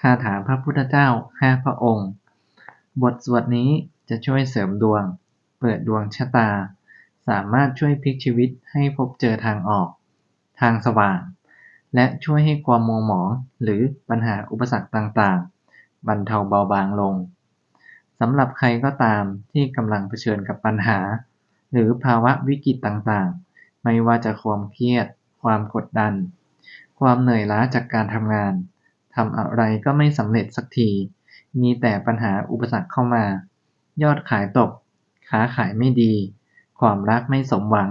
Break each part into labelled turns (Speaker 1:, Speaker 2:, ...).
Speaker 1: คาถาพระพุทธเจ้าห้าพระองค์ บทสวดนี้จะช่วยเสริมดวง เปิดดวงชะตา สามารถช่วยพลิกชีวิตให้พบเจอทางออก ทางสว่าง และช่วยให้ความมัวหมองหรือปัญหาอุปสรรคต่างๆ บรรเทาเบาบางลงสำหรับใครก็ตามที่กำลังเผชิญกับปัญหา หรือภาวะวิกฤตต่างๆ ไม่ว่าจะความเครียด ความกดดัน ความเหนื่อยล้าจากการทำงาน ทำอะไรก็ไม่สำเร็จสักที มีแต่ปัญหาอุปสรรคเข้ามา ยอดขายตก ค้าขายไม่ดี ความรักไม่สมหวัง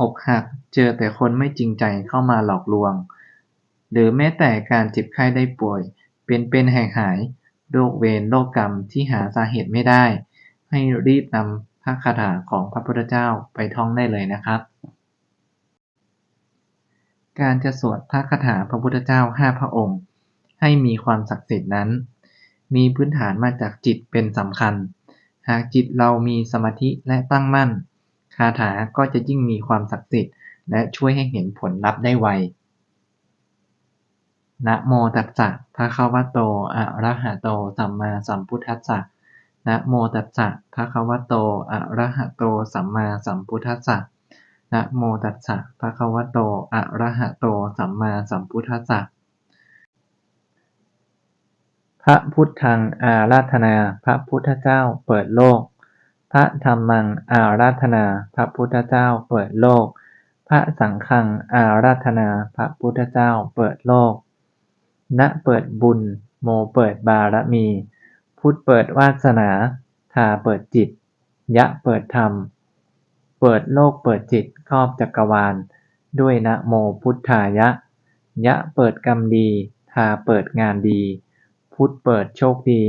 Speaker 1: อกหักเจอแต่คนไม่จริงใจเข้ามาหลอกลวง หรือแม้แต่การเจ็บไข้ได้ป่วย เป็นเป็นหายหาย โรคเวรโรคกรรมที่หาสาเหตุไม่ได้ ให้รีบนำพระคาถาของพระพุทธเจ้าไปท่องได้เลยนะครับการจะสวดพระคาถาพระพุทธเจ้าห้าพระองค์ ให้มีความศักดิ์สิทธิ์นั้น มีพื้นฐานมาจากจิตเป็นสำคัญ หากจิตเรามีสมาธิและตั้งมั่น คาถาก็จะยิ่งมีความศักดิ์สิทธิ์ และช่วยให้เห็นผลลัพธ์ได้ไวนะโมตัสสะภะคะวะโต อะระหะโต สัมมาสัมพุทธัสสะนะโมตัสสะภะคะวะโต อะระหะโต สัมมาสัมพุทธัสสะนะโมตัสสะภะคะวะโต อะระหะโต สัมมาสัมพุทธัสสะ พระพุทธังอาราธนา พระพุทธเจ้าเปิดโลก พระธัมมังอาราธนา พระพุทธเจ้าเปิดโลก พระสังฆังอาราธนา พระพุทธเจ้าเปิดโลกนะเปิดบุญ โมเปิดบารมี พุทธเปิดวาสนา ทาเปิดจิต ยะเปิดธรรม เปิดโลกเปิดจิตครอบจักรวาล ด้วยนะโมพุทธายะ ยะเปิดกรรมดี ทาเปิดงานดี พุทธเปิดโชคดี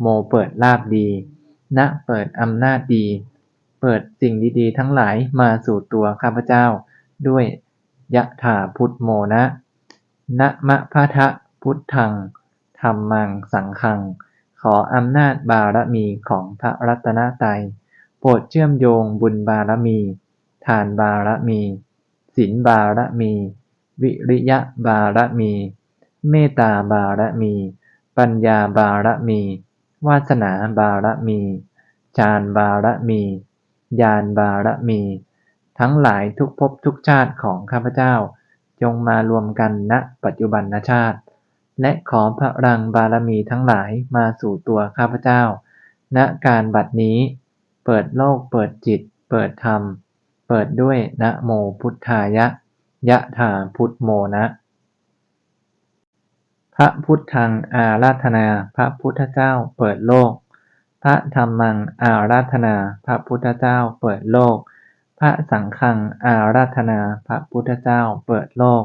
Speaker 1: โมเปิดลาภดีนะเปิดอำนาจดี เปิดสิ่งดีๆ ทั้งหลายมาสู่ตัวข้าพเจ้า ด้วยยะถาพุทโมนะนะมะพะทะพุทธังธัมมังสังฆัง ขออำนาจบารมีของพระรัตนตรัยโปรดเชื่อมโยงบุญบารมี ทานบารมีศีลบารมี วิริยะบารมี เมตตาบารมี ปัญญาบารมี วาสนาบารมี ฌานบารมี ญาณบารมี ทั้งหลายทุกภพทุกชาติของข้าพเจ้า จงมารวมกันณปัจจุบันชาติ และขอพลังบารมีทั้งหลายมาสู่ตัวข้าพเจ้า ณการบัดนี้ เปิดโลกเปิดจิต เปิดธรรม เปิดด้วยนะโมพุทธายะ ยะถาพุทโมนะ ระพุทธังอาราธนา พระพุทธเจ้าเปิดโลก พระธัมมังอาราธนา พระพุทธเจ้าเปิดโลก พระสังฆังอาราธนา พระพุทธเจ้าเปิดโลก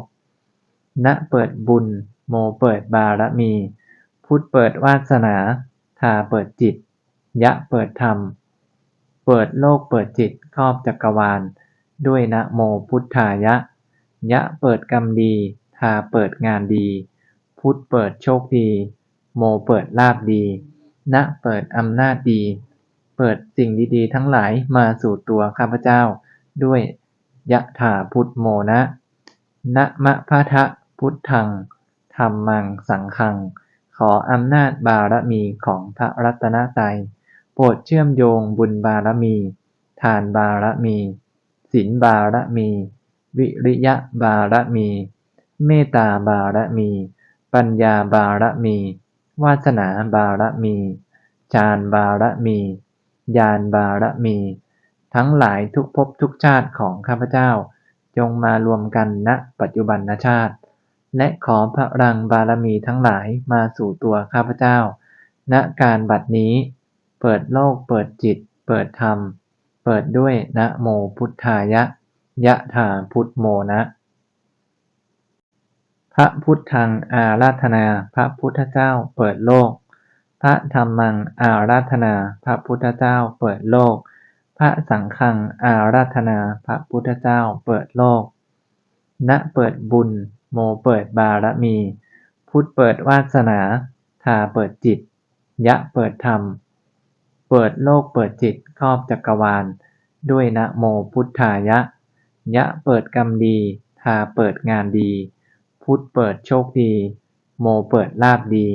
Speaker 1: นะเปิดบุญ โมเปิดบารมี พุทธเปิดวาสนาทาเปิดจิต ยะเปิดธรรม เปิดโลกเปิดจิตครอบจักรวาล ด้วยนะโมพุทธายะ ยะเปิดกรรมดี ทาเปิดงานดี พุทธเปิดโชคดี โมเปิดลาภดีนะเปิดอำนาจดี เปิดสิ่งดีๆ ทั้งหลายมาสู่ตัวข้าพเจ้า ด้วยยะถาพุทโมนะ นะมะพะทะพุทธังธัมมังสังฆัง ขออำนาจบารมีของพระรัตนตรัยโปรดเชื่อมโยงบุญบารมี ทานบารมีศีลบารมี วิริยะบารมี เมตตาบารมี ปัญญาบารมี วาสนาบารมี ฌานบารมีญาณบารมี ทั้งหลายทุกภพทุกชาติของข้าพเจ้า จงมารวมกันณปัจจุบันชาติ และขอพลังบารมีทั้งหลายมาสู่ตัวข้าพเจ้า ณการบัดนี้ เปิดโลกเปิดจิต เปิดธรรม เปิดด้วยนะโมพุทธายะ ยะถาพุทโมนะ พระพุทธังอาราธนา พระพุทธเจ้าเปิดโลก พระธัมมังอาราธนา พระพุทธเจ้าเปิดโลก พระสังฆังอาราธนา พระพุทธเจ้าเปิดโลกนะเปิดบุญ โมเปิดบารมี พุทธเปิดวาสนา ทาเปิดจิต ยะเปิดธรรม เปิดโลกเปิดจิตครอบจักรวาล ด้วยนะโมพุทธายะ ยะเปิดกรรมดี ทาเปิดงานดี พุทธเปิดโชคดี โมเปิดลาบดี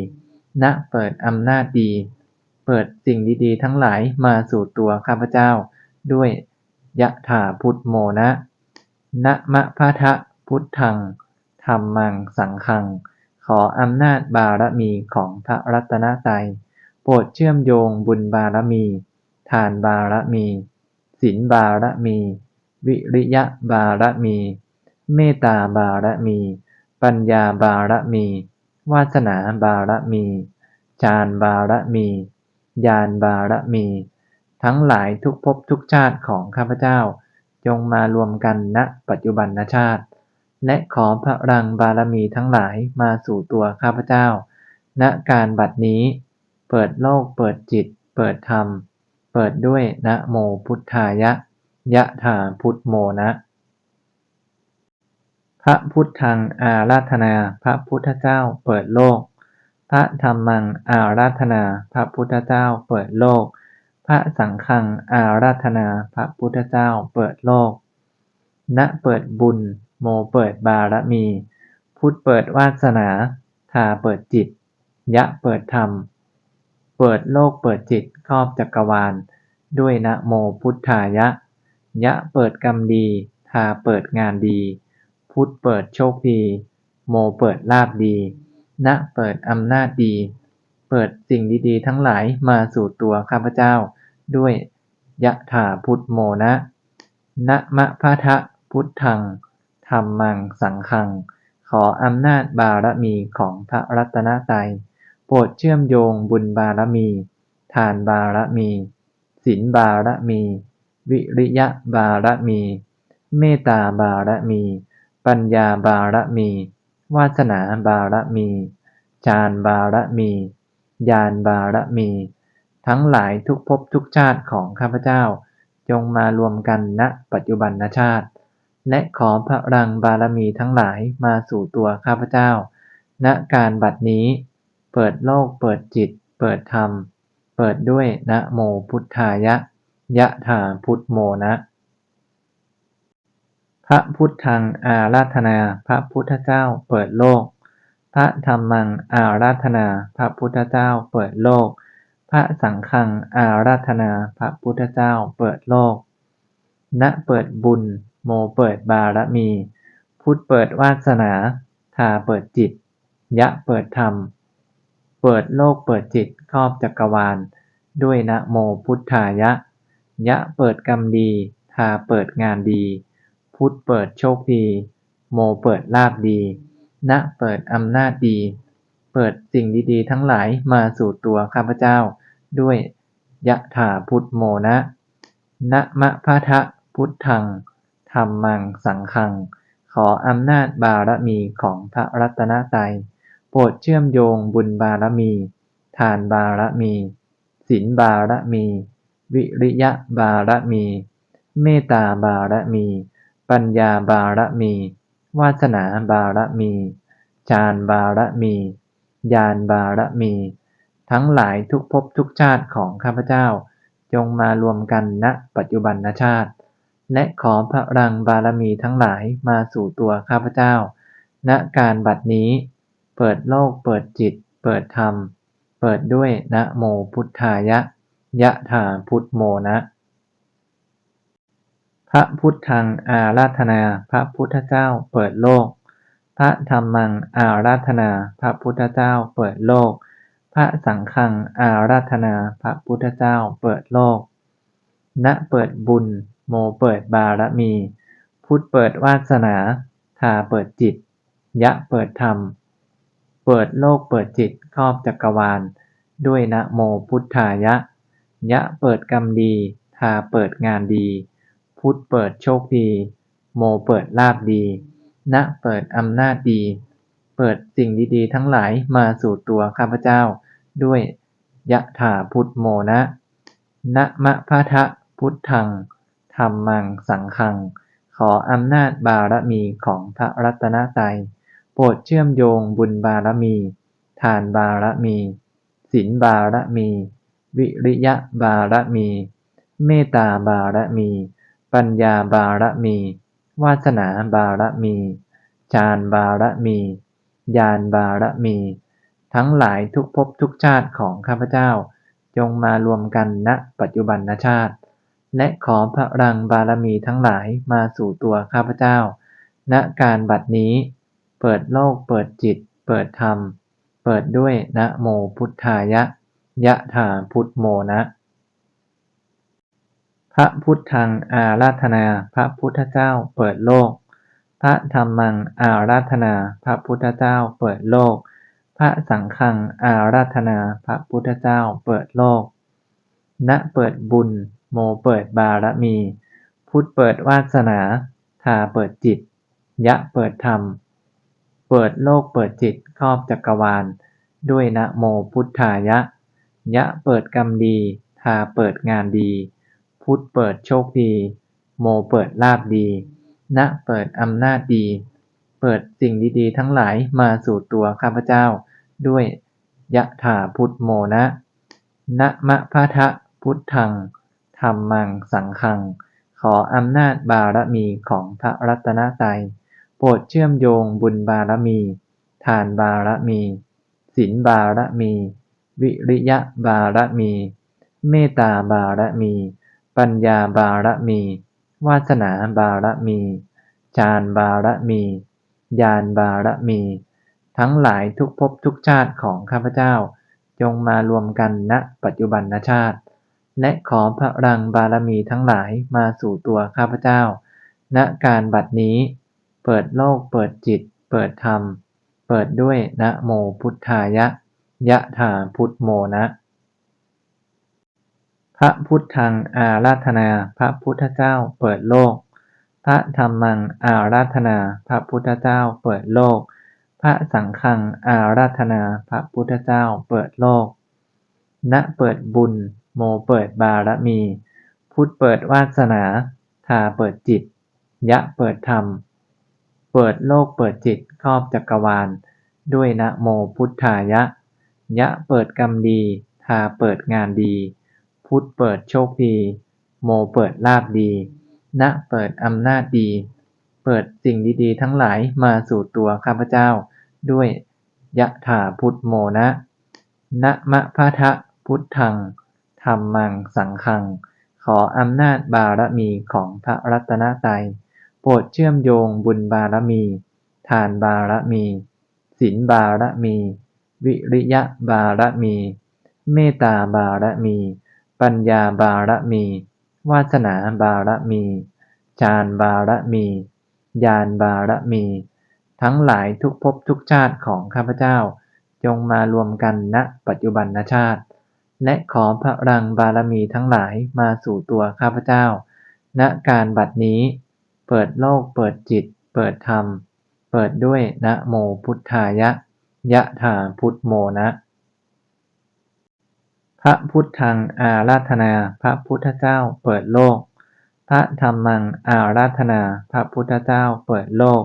Speaker 1: ณเปิดอำนาจดี เปิดสิ่งดีๆ ทั้งหลายมาสู่ตัวข้าพเจ้า ด้วยยะถาพุทโมนะ นะมะพะทะพุทธังธรรมังสังฆัง ขออำนาจบารมีของพระรัตนตรัยโปรดเชื่อมโยงบุญบารมี ทานบารมีศีลบารมี วิริยะบารมี เมตตาบารมี ปัญญาบารมี วาสนาบารมี ฌานบารมีญาณบารมี ทั้งหลายทุกภพทุกชาติของข้าพเจ้า จงมารวมกันณปัจจุบันชาติ และขอพลังบารมีทั้งหลายมาสู่ตัวข้าพเจ้า ณการบัดนี้ เปิดโลกเปิดจิต เปิดธรรม เปิดด้วยนะโมพุทธายะ ยะถาพุทโมนะ พระพุทธังอาราธนา พระพุทธเจ้าเปิดโลก พระธัมมังอาราธนา พระพุทธเจ้าเปิดโลก พระสังฆังอาราธนา พระพุทธเจ้าเปิดโลก ณ เปิดบุญ โมเปิดบารมี พุทธเปิดวาสนา ทาเปิดจิต ยะเปิดธรรม เปิดโลกเปิดจิตครอบจักรวาล ด้วยนะโมพุทธายะ ยะเปิดกรรมดี ทาเปิดงานดี พุทธเปิดโชคดี โมเปิดลาภดี ณ เปิดอำนาจดี เปิดสิ่งดีๆ ทั้งหลายมาสู่ตัวข้าพเจ้า ด้วยยะถาพุทโมนะนะมะพะทะพุทธังธรรมังสังฆัง ขออำนาจบารมีของพระรัตนตรัยโปรดเชื่อมโยงบุญบารมี ทานบารมีศีลบารมี วิริยะบารมี เมตตาบารมี ปัญญาบารมี วาสนาบารมี ฌานบารมี ญาณบารมี ทั้งหลายทุกภพทุกชาติของข้าพเจ้า จงมารวมกันณปัจจุบันชาติ และขอพลังบารมีทั้งหลายมาสู่ตัวข้าพเจ้า ณการบัดนี้ เปิดโลกเปิดจิต เปิดธรรม เปิดด้วยนะโมพุทธายะ ยะถาพุทโมนะ พระพุทธังอาราธนาพระพุทธเจ้าเปิดโลก พระธัมมังอาราธนาพระพุทธเจ้าเปิดโลก พระสังฆังอาราธนาพระพุทธเจ้าเปิดโลก ณเปิดบุญ โมเปิดบารมี พุทธเปิดวาสนาทาเปิดจิต ยะเปิดธรรม เปิดโลกเปิดจิตครอบจักรวาล ด้วยนะโมพุทธายะ ยะเปิดกรรมดี ทาเปิดงานดี พุทธเปิดโชคดี โมเปิดลาภดี ณ เปิดอำนาจดี เปิดสิ่งดีๆ ทั้งหลายมาสู่ตัวข้าพเจ้า ด้วยยะถาพุทโมนะ นะมะพะทะพุทธังธรรมังสังฆัง ขออำนาจบารมีของพระรัตนตรัย โปรดเชื่อมโยงบุญบารมี ทานบารมีศีลบารมี วิริยะบารมี เมตตาบารมี ปัญญาบารมี วาสนาบารมี ฌานบารมีญาณบารมี ทั้งหลายทุกภพทุกชาติของข้าพเจ้า จงมารวมกันณปัจจุบันชาติ และขอพลังบารมีทั้งหลายมาสู่ตัวข้าพเจ้า ณการบัดนี้ เปิดโลกเปิดจิต เปิดธรรม เปิดด้วยนะโมพุทธายะ ยะถาพุทโมนะ พระพุทธังอาราธนา พระพุทธเจ้าเปิดโลก พระธัมมังอาราธนา พระพุทธเจ้าเปิดโลก พระสังฆังอาราธนา พระพุทธเจ้าเปิดโลก ณเปิดบุญ โมเปิดบารมี พุทธเปิดวาสนา ทาเปิดจิต ยะเปิดธรรม เปิดโลกเปิดจิตครอบจักรวาล ด้วยนะโมพุทธายะ ยะเปิดกรรมดี ทาเปิดงานดี พุทธเปิดโชคดี โมเปิดลาภดีณเปิดอำนาจดี เปิดสิ่งดีๆ ทั้งหลายมาสู่ตัวข้าพเจ้า ด้วยยะถาพุทโมนะนะมะพะทะพุทธังธรรมังสังฆัง ขออำนาจบารมีของพระรัตนตรัยโปรดเชื่อมโยงบุญบารมี ทานบารมีศีลบารมี วิริยะบารมี เมตตาบารมี ปัญญาบารมี วาสนาบารมี ฌานบารมีญาณบารมี ทั้งหลายทุกภพทุกชาติของข้าพเจ้า จงมารวมกันณปัจจุบันชาติ และขอพลังบารมีทั้งหลายมาสู่ตัวข้าพเจ้า ณการบัดนี้ เปิดโลกเปิดจิต เปิดธรรม เปิดด้วยนะโมพุทธายะยะถาพุทโมนะ ระพุทธังอาราธนา พระพุทธเจ้าเปิดโลก พระธรรมังอาราธนา พระพุทธเจ้าเปิดโลก พระสังฆังอาราธนา พระพุทธเจ้าเปิดโลก ณเปิดบุญ โมเปิดบารมี พุทธเปิดวาสนา ทาเปิดจิต ยะเปิดธรรม เปิดโลกเปิดจิตครอบจักรวาล ด้วยนะโมพุทธายะ ยะเปิดกรรมดี ทาเปิดงานดี พุทธเปิดโชคดี โมเปิดลาภดี ณ เปิดอำนาจดี เปิดสิ่งดีๆ ทั้งหลายมาสู่ตัวข้าพเจ้า ด้วยยะถาพุทโมนะ นะมะพะทะพุทธังธรรมังสังฆัง ขออำนาจบารมีของพระรัตนตรัยโปรดเชื่อมโยงบุญบารมี ทานบารมีศีลบารมี วิริยะบารมี เมตตาบารมี ปัญญาบารมี วาสนาบารมี ฌานบารมี ญาณบารมี ทั้งหลายทุกภพทุกชาติของข้าพเจ้า จงมารวมกันณปัจจุบันชาติ และขอพลังบารมีทั้งหลายมาสู่ตัวข้าพเจ้า ณการบัดนี้ เปิดโลกเปิดจิต เปิดธรรม เปิดด้วยนะโมพุทธายะ ยะถาพุทโมนะ พระพุทธังอาราธนา พระพุทธเจ้าเปิดโลก พระธรรมังอาราธนา พระพุทธเจ้าเปิดโลก พระสังฆังอาราธนา พระพุทธเจ้าเปิดโลก ณ เปิดบุญ โมเปิดบารมี พุทธเปิดวาสนา ทาเปิดจิต ยะเปิดธรรม เปิดโลกเปิดจิตครอบจักรวาล ด้วยนะโมพุทธายะ ยะเปิดกรรมดี ทาเปิดงานดี พุทธเปิดโชคดี โมเปิดลาภดี ณ เปิดอำนาจดี เปิดสิ่งดีๆ ทั้งหลายมาสู่ตัวข้าพเจ้า ด้วยยะถาพุทโมนะ นะมะพะทะพุทธังธรรมังสังฆัง ขออำนาจบารมีของพระรัตนตรัยโปรดเชื่อมโยงบุญบารมี ทานบารมีศีลบารมี วิริยะบารมี เมตตาบารมี ปัญญาบารมี วาสนาบารมี ฌานบารมีญาณบารมี ทั้งหลายทุกภพทุกชาติของข้าพเจ้า จงมารวมกันณปัจจุบันชาติ และขอพลังบารมีทั้งหลายมาสู่ตัวข้าพเจ้า ณการบัดนี้ เปิดโลกเปิดจิต เปิดธรรม เปิดด้วยนะโมพุทธายะ ยะถาพุทโมนะ พระพุทธังอาราธนา พระพุทธเจ้าเปิดโลก พระธรรมังอาราธนา พระพุทธเจ้าเปิดโลก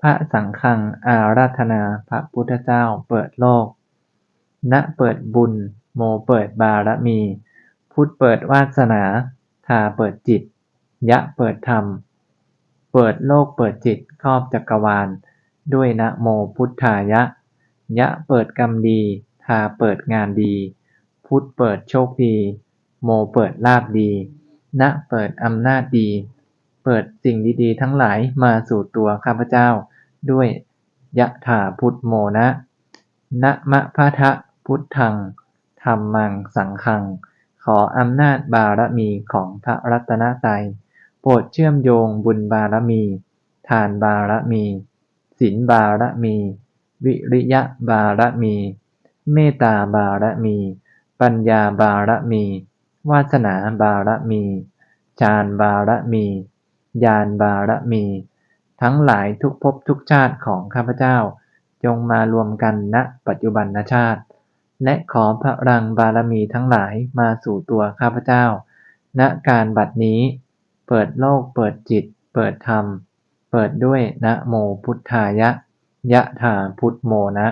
Speaker 1: พระสังฆังอาราธนา พระพุทธเจ้าเปิดโลก ณ เปิดบุญ โมเปิดบารมี พุทธเปิดวาสนา ทาเปิดจิต ยะเปิดธรรม เปิดโลกเปิดจิตครอบจักรวาล ด้วยนะโมพุทธายะ ยะเปิดกรรมดี ทาเปิดงานดี พุทธเปิดโชคดี โมเปิดลาภดีณเปิดอำนาจดี เปิดสิ่งดีๆ ทั้งหลายมาสู่ตัวข้าพเจ้า ด้วยยะถาพุทโมนะนะมะพะทะพุทธังธรรมังสังฆัง ขออำนาจบารมีของพระรัตนตรัยโปรดเชื่อมโยงบุญบารมี ทานบารมีศีลบารมี วิริยะบารมี เมตตาบารมี ปัญญาบารมี วาสนาบารมี ฌานบารมีญาณบารมี ทั้งหลายทุกภพทุกชาติของข้าพเจ้า จงมารวมกันณปัจจุบันชาติ และขอพลังบารมีทั้งหลายมาสู่ตัวข้าพเจ้า ณการบัดนี้ เปิดโลกเปิดจิต เปิดธรรม เปิดด้วยนะโมพุทธายะ ยะถาพุทโมนะ